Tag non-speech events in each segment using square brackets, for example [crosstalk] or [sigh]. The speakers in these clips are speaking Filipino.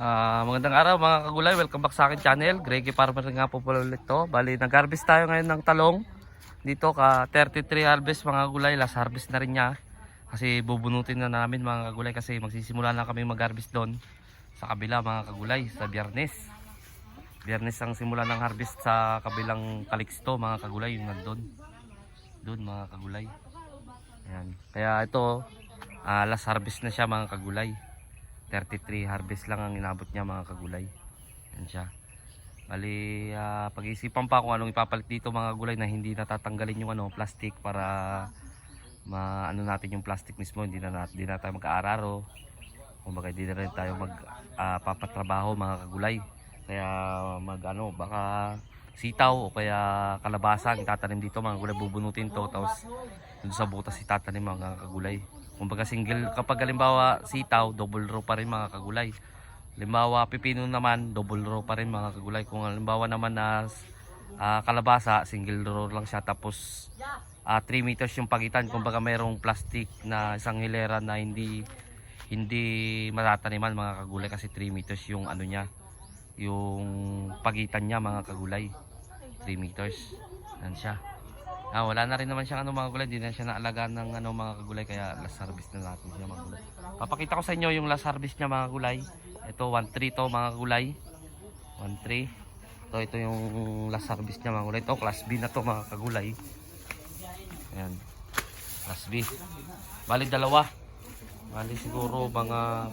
Ah, magandang araw mga kagulay, welcome back sa akin channel. Greggy Farmer nga po pala ulit to. Bali, nag-harvest tayo ngayon ng talong. Dito ka 33 harvest mga kagulay, last harvest na rin niya. Kasi bubunutin na namin mga kagulay kasi magsisimula na kami mag-harvest doon sa kabila mga kagulay sa Biyernes. Biyernes ang simula ng harvest sa kabilang Calixto mga kagulay, yung nandun. Doon mga kagulay. Ayan. Kaya ito, ah, last harvest na siya mga kagulay. 33 harvest lang ang inabot niya mga kagulay. Yan siya. Bali, ah, pag-isipan pa kung anong ipapalit dito mga gulay na hindi natatanggalin yung ano, plastic para maano natin yung plastic mismo, hindi na, hindi na tayo mag-aararo. Kumbaga hindi na rin tayo mag ah, papatrabaho mga kagulay. Kaya mag ano, baka sitaw o kaya kalabasa ang tatanim dito mga gulay bubunutin to tapos dun sa butas itatanim mga kagulay. Kumbaga single kapag halimbawa sitaw, double row pa rin mga kagulay. Halimbawa pipino naman, double row pa rin mga kagulay. Kung halimbawa naman na ah, kalabasa, single row lang siya tapos 3 meters yung pagitan. Kumbaga mayroong plastic na isang hilera na hindi hindi matataniman mga kagulay kasi 3 meters yung ano niya yung pagitan niya mga kagulay 3 meters yan siya ah, wala na rin naman siyang ano mga gulay. Di na siya naalagaan ng ano mga kagulay kaya last harvest na natin siya mga gulay. Papakita ko sa inyo yung last harvest niya mga gulay. Ito 1-3 to mga gulay. 1-3 ito, ito yung last harvest niya mga gulay. Ito class B na to mga kagulay. Ayan. Class B. Bali dalawa. Bali siguro mga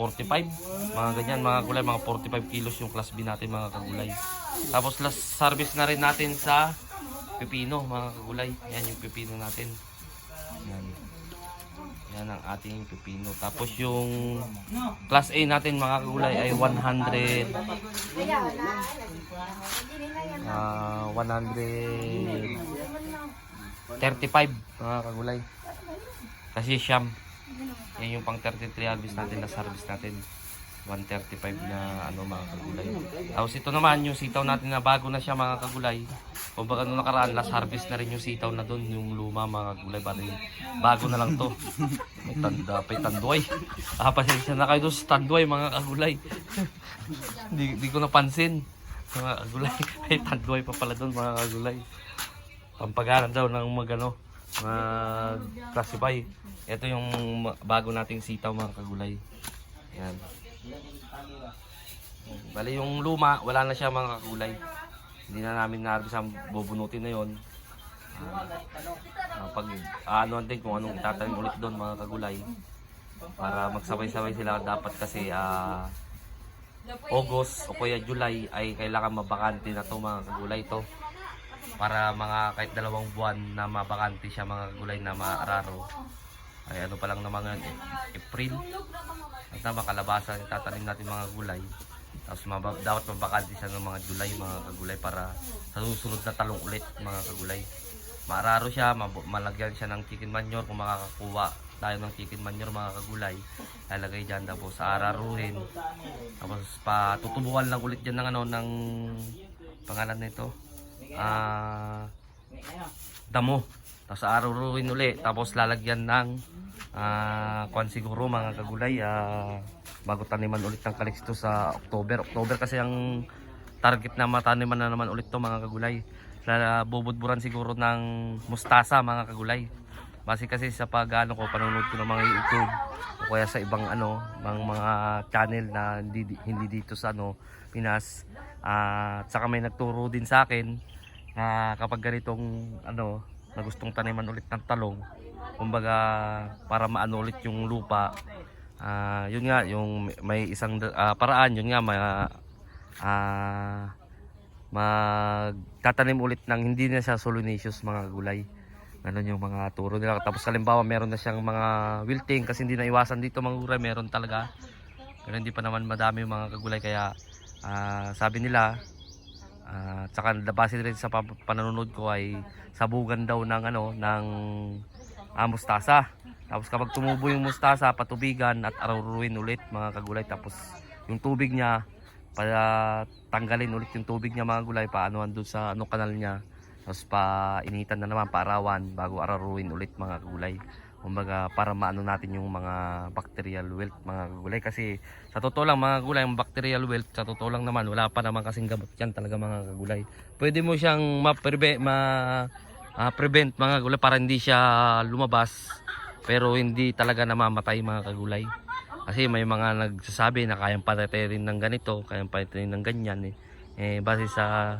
45, mga ganyan, mga gulay, mga 45 kilos yung class B natin mga kagulay. Tapos last service na rin natin sa pipino mga kagulay. Yan yung pipino natin. Yan. Yan ang ating pipino. Tapos yung class A natin mga kagulay ay 100 ah 135 mga kagulay. Kasi siyam. Yan yung pang 33 harvest natin na harvest natin. 135 na ano mga kagulay. Tapos ito naman yung sitaw natin na bago na siya mga kagulay. Kung baka nung nakaraan last harvest na rin yung sitaw na doon, yung luma mga kagulay. Bali, bago na lang to. [laughs] May tanda, may tanduay. Ah, pasensya na kayo doon sa tanduay mga kagulay. di, di ko napansin. Mga kagulay. [laughs] May tanduay pa pala doon mga kagulay. Pampagalan daw ng magano mag-classify. Ito yung bago nating sitaw mga kagulay. Yan. Bali yung luma, wala na siya mga kagulay. Hindi na namin na-harvest ang bubunutin na yon. Ah, pag ano din kung anong itatanim ulit doon mga kagulay. Para magsabay-sabay sila dapat kasi ah August o kaya July ay kailangan mabakante na to mga kagulay to. Para mga kahit dalawang buwan na mabakante siya mga kagulay na maararo. Ay ano pa lang naman ngayon eh, April. At na makalabasa yung tatanim natin mga gulay tapos maba, dapat mabakante siya ng mga July mga kagulay para sa susunod na talong ulit mga kagulay. Maararo siya, malagyan siya ng chicken manure. Kung makakakuha tayo ng chicken manure mga kagulay lalagay dyan. Tapos aararuhin tapos patutubuhan lang ulit dyan ng ano ng pangalan nito. Ah damo. Tapos aararuhin uli tapos lalagyan ng ah kwan siguro mga kagulay ah, bago taniman ulit ng kalixto sa October October kasi ang target na mataniman na naman ulit to mga kagulay Lala, bubudburan siguro ng mustasa mga kagulay Base kasi sa pag ano ko panonood ko ng mga YouTube o kaya sa ibang ano, mga, mga channel na hindi hindi dito sa ano Pinas. Ah, at saka may nagturo din sa akin na kapag ganitong ano na gustong taniman ulit ng talong, kumbaga para maano ulit yung lupa. Ah, yun nga yung may isang ah, paraan yun nga may ah magtatanim ulit ng hindi na siya solanaceous mga gulay. Ganon yung mga turo nila. Tapos halimbawa meron na siyang mga wilting kasi hindi na iwasan dito mga gulay. Meron talaga. Pero hindi pa naman madami yung mga kagulay. Kaya ah, sabi nila, ah, tsaka nabase rin sa pa- panonood ko ay sabugan daw ng ano ng ah, mustasa. Tapos kapag tumubo yung mustasa, patubigan at araruin ulit mga kagulay. Tapos yung tubig niya, para tanggalin ulit yung tubig niya mga gulay, paano doon sa ano kanal niya. Tapos pa initan na naman, paarawan bago araruin ulit mga kagulay. Kumbaga para maano natin yung mga bacterial wilt mga gulay kasi sa totoo lang mga gulay yung bacterial wilt sa totoo lang naman wala pa naman kasing gamot yan talaga mga kagulay. Pwede mo siyang ma-prevent ma, ah, prevent mga gulay para hindi siya lumabas pero hindi talaga namamatay mga kagulay. Kasi may mga nagsasabi na kayang patay rin ng ganito, kayang patay rin ng ganyan eh. eh base sa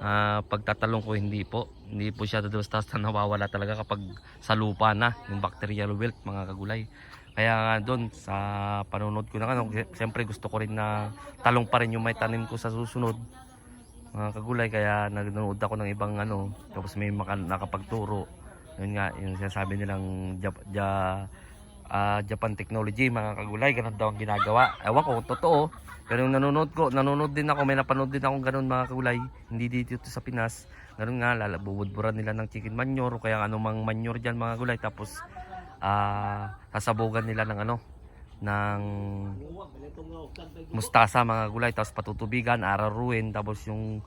ah, pagtatalong ko hindi po. Hindi po siya basta nawawala talaga kapag sa lupa na yung bacterial wilt mga kagulay. Kaya nga doon sa panonood ko na ano, siyempre gusto ko rin na talong pa rin yung may tanim ko sa susunod mga kagulay kaya nanonood ako ng ibang ano tapos may maka, nakapagturo yun nga yung sinasabi nilang Jap, ja, ah, Japan technology mga kagulay ganun daw ang ginagawa. Ewan ko totoo yung nanonood ko nanonood din ako may napanood din ako ganun mga kagulay. Hindi dito sa Pinas. Ganun nga lalabubudburan nila ng chicken manure o kaya anumang manure dyan mga gulay tapos ah sasabugan nila ng ano ng mustasa mga gulay tapos patutubigan araruin. Tapos yung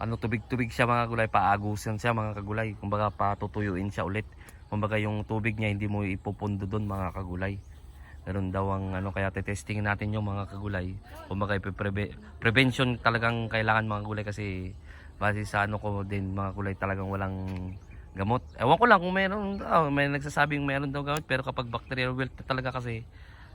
ano tubig-tubig siya mga gulay. Paagusin siya mga kagulay. Kumbaga patutuyuin siya ulit. Kumbaga yung tubig niya hindi mo ipupundo doon mga kagulay. Ganun daw ang ano kaya testing natin yung mga kagulay. Kumbaga ipipreve- prevention talagang kailangan mga gulay kasi base sa ano ko din mga gulay talagang walang gamot. Ewan ko lang kung meron oh, may nagsasabing meron daw gamot pero kapag bacterial wilt talaga kasi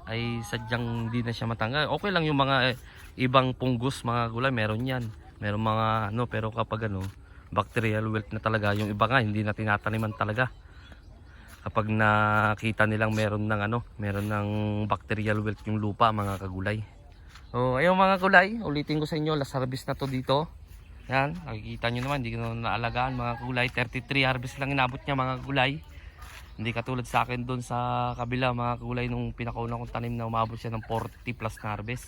ay sadyang hindi na siya matanggal. Okay lang yung mga eh, ibang punggos, mga gulay, meron yan. Meron mga ano, pero kapag ano, bacterial wilt na talaga, yung iba nga hindi na tinataniman talaga. Kapag nakita nilang meron ng ano, meron ng bacterial wilt yung lupa, mga kagulay. So, ayun mga gulay, ulitin ko sa inyo, last harvest na to dito. Yan, nakikita nyo naman, hindi ko na naalagaan mga gulay. 33 harvest lang inabot niya mga gulay. Hindi katulad sa akin doon sa kabila mga kagulay nung pinakauna kong tanim na umabot siya ng 40 plus na harvest.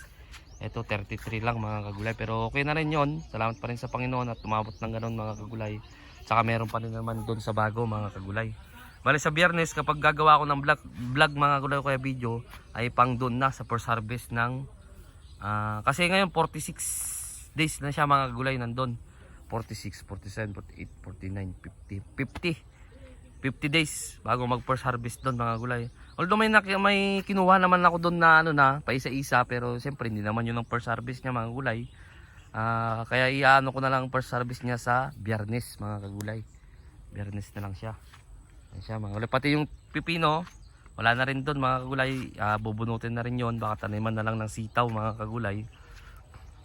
Ito 33 lang mga kagulay pero okay na rin yon. Salamat pa rin sa Panginoon at umabot ng ganun mga kagulay. Tsaka meron pa rin naman doon sa bago mga kagulay. Bali sa biyernes kapag gagawa ako ng vlog, vlog mga kagulay kaya video ay pang doon na sa first harvest ng ah, kasi ngayon 46 days na siya mga kagulay nandun. 46, 47, 48, 49, 50, 50. 50 days bago mag first harvest doon mga gulay. Although may, may kinuha naman ako doon na ano na, pa isa-isa pero siyempre hindi naman yun ang first harvest niya mga gulay. Ah, kaya iano ko na lang ang first harvest niya sa biyernes mga kagulay. Biyernes na lang siya. Yan siya mga gulay. Pati yung pipino, wala na rin doon mga kagulay. Ah, bubunutin na rin yon Baka taniman na lang ng sitaw mga kagulay.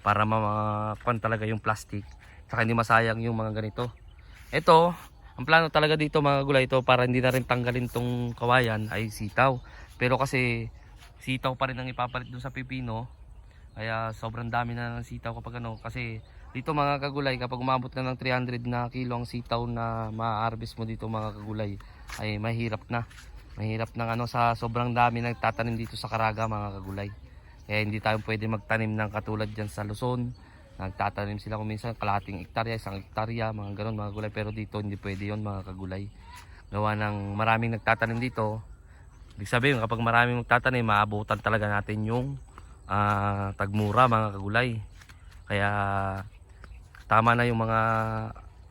Para mamakuan talaga yung plastic. Saka hindi masayang yung mga ganito. Ito, ang plano talaga dito mga gulay ito para hindi na rin tanggalin tong kawayan ay sitaw. Pero kasi sitaw pa rin ang ipapalit dun sa pipino. Kaya sobrang dami na ng sitaw kapag ano. Kasi dito mga kagulay kapag umabot na ng 300 na kilo ang sitaw na ma-harvest mo dito mga kagulay ay mahirap na. Mahirap ng ano sa sobrang dami nagtatanim dito sa Karaga mga kagulay. Kaya hindi tayo pwede magtanim ng katulad dyan sa Luzon. Nagtatanim sila kung minsan kalahating hektarya, isang hektarya, mga ganun mga gulay. Pero dito hindi pwede yon mga kagulay. Gawa ng maraming nagtatanim dito. Ibig sabihin kapag maraming magtatanim, maabutan talaga natin yung ah, tagmura mga kagulay. Kaya tama na yung mga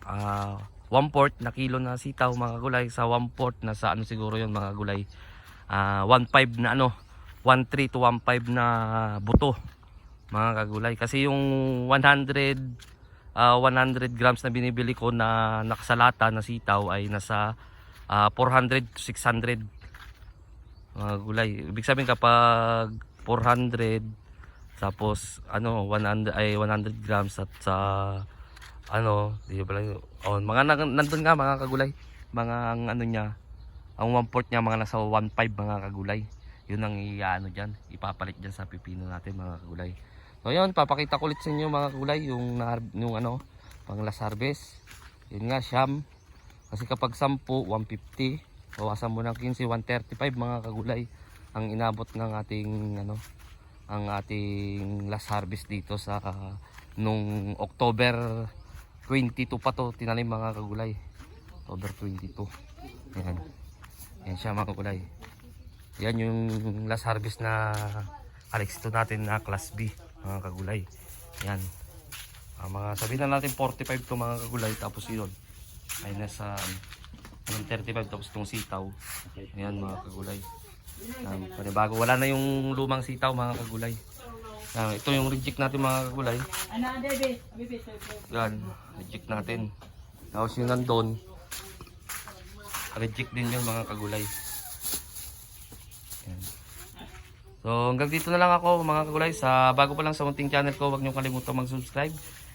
ah, one fourth na kilo na sitaw mga gulay sa one fourth na sa ano siguro yon mga gulay. Ah, 1.5 na ano, 1.3 to 1.5 na buto mga kagulay. Kasi yung 100 ah, 100 grams na binibili ko na nakasalata na sitaw ay nasa ah, 400 to 600 mga gulay ibig sabihin kapag 400 tapos ano 100 ay 100 grams at sa ano di ba lang oh, mga nandun nga mga kagulay. Mga ang ano niya ang 1 fourth niya mga nasa 1.5 mga kagulay. Yun ang iano diyan ipapalit diyan sa pipino natin mga kagulay So yun, papakita ko ulit sa inyo mga kulay yung, yung ano, pang last harvest. Yun nga, siyam. Kasi kapag 10, 150. Bawasan mo ng 15, 135 mga kagulay. Ang inabot ng ating ano, ang ating last harvest dito sa ah, nung October 22 pa to tinanim mga kagulay. October 22. Yan. Yan siya mga kagulay. Yan yung last harvest na Alex natin na class B mga kagulay. Yan. Ah, mga sabihin na natin 45 to mga kagulay tapos yun ay nasa Yung 35 tapos itong sitaw. Ayan mga kagulay. Um, panibago. Wala na yung lumang sitaw mga kagulay. Yan, ito yung reject natin mga kagulay. Yan, reject natin. Tapos yung nandun, reject din yun mga kagulay. Yan. So hanggang dito na lang ako mga kagulay. Sa bago pa lang sa munting channel ko, huwag niyo kalimutan mag-subscribe.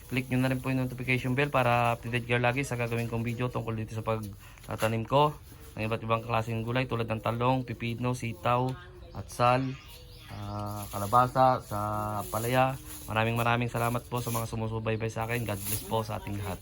Click nyo na rin po yung notification bell para updated kayo lagi sa gagawin kong video tungkol dito sa pagtatanim ko ng iba't ibang klaseng gulay tulad ng talong, pipino, sitaw, atsal, ah, kalabasa, sa palaya. Maraming maraming salamat po sa mga sumusubaybay sa akin. God bless po sa ating lahat.